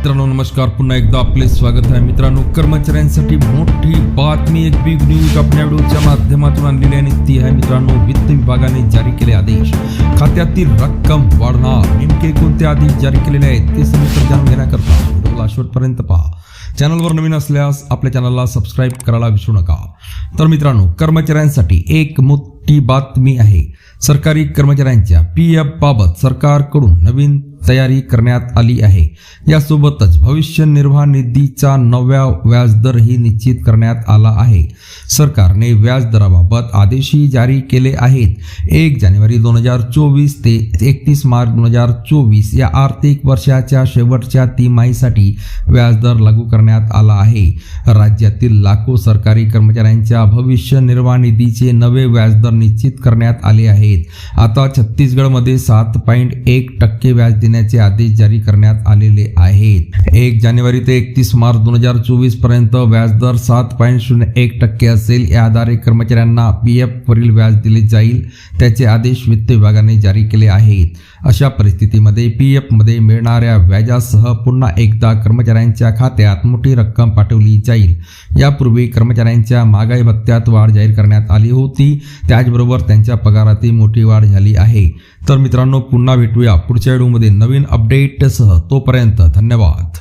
मित्रांनो नमस्कार. पुन्हा एकदा आपले स्वागत आहे. मित्रांनो कर्मचाऱ्यांसाठी मोठी बातमी एक बिग न्यूज आपल्या व्हिडिओच्या माध्यमातून आणलेली आहे आणि ती आहे मित्रांनो वित्त विभागाने जारी केले आदेश. खात्यातील रक्कम वाढणार. नेमके कोणते आदेश जारी केलेले आहेत ते सविस्तर जाणून घेण्याकरता व्हिडिओला शेवटपर्यंत पहा. चॅनलवर नवीन असल्यास आपल्या चॅनलला सबस्क्राईब करायला विसरू नका. तर मित्रांनो कर्मचाऱ्यांसाठी एक मोठी बातमी आहे. सरकारी कर्मचाऱ्यांच्या पी एफ बाबत सरकारकडून नवीन तयारी करण्यात आली आहे. यासोबतच भविष्य निर्वाह निधीचा नव्या व्याजदरही निश्चित करण्यात आला आहे. सरकारने व्याजदराबाबत आदेशही जारी केले आहेत. एक जानेवारी दोन हजार चोवीस ते एकतीस मार्च दोन हजार चोवीस या आर्थिक वर्षाच्या शेवटच्या तिमाहीसाठी व्याजदर लागू करण्यात आला आहे. राज्यातील लाखो सरकारी कर्मचाऱ्यांच्या भविष्य निर्वाह निधीचे नवे व्याजदर निश्चित करण्यात आले आहेत. आता छत्तीसगडमध्ये सात पॉईंट एक टक्के व्याज करण्याचे आदेश जारी करण्यात आलेले आहेत. एक जानेवारी ते एकतीस मार्च दोन हजार चोवीसपर्यंत व्याजदर सात पॉईंट शून्य एक टक्के असेल. या आधारे कर्मचाऱ्यांना पी एफ वरील व्याज दिले जाईल. त्याचे आदेश वित्त विभागाने जारी केले आहेत. अशा परिस्थितीमध्ये पी एफमध्ये मिळणाऱ्या व्याजासह पुन्हा एकदा कर्मचाऱ्यांच्या खात्यात मोठी रक्कम पाठवली जाईल. यापूर्वी कर्मचाऱ्यांच्या महागाई भत्त्यात वाढ जाहीर करण्यात आली होती. त्याचबरोबर त्यांच्या पगारातही मोठी वाढ झाली आहे. तर मित्रांनो पुन्हा भेटूया पुढच्या व्हिडिओमध्ये नवीन अपडेटसह तोपर्यंत धन्यवाद.